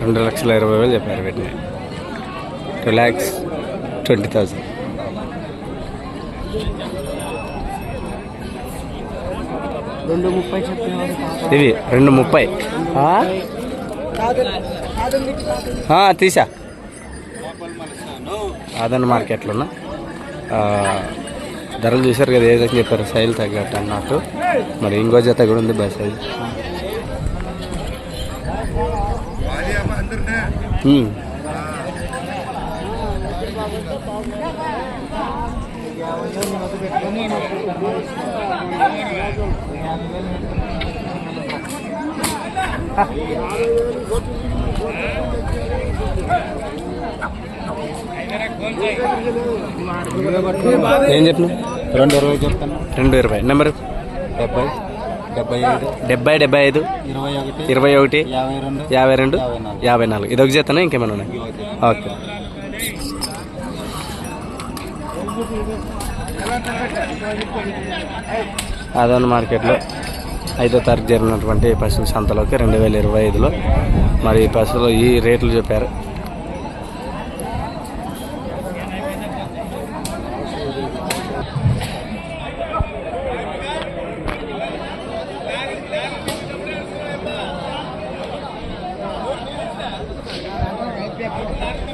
రెండు లక్షల ఇరవై వేలు చెప్పారు వీటిని. టూ ల్యాక్స్ ట్వంటీ థౌజండ్ రెండు ముప్పై ఇవి రెండు ముప్పై. తీసా. ఆదన్ మార్కెట్లోనా ఆ, ధరలు చూశారు కదా ఏదైతే చెప్పారు సైల్ తగ్గట్టు అన్నట్టు. మరి ఇంకో జత కూడా ఉంది బస్ సైజ్. ఉమ్. ఏం చెప్పిన రెండు ఇరవై చెప్తాను రెండు ఇరవై నెంబర్ డెబ్బై డెబ్బై డెబ్బై ఐదు. ఇరవై ఒకటి. యాభై రెండు. యాభై నాలుగు. నాలుగు. ఇదొక జతనా? ఇంకేమైనా ఉన్నాయి? ఓకే. ఆదాన్ మార్కెట్లో ఐదో తారీఖు జరిగినటువంటి పశువుల సంతలోకి రెండు వేల ఇరవై ఐదులో. మరి ఈ పశువులు ఈ రేట్లు చెప్పారు. Thank you.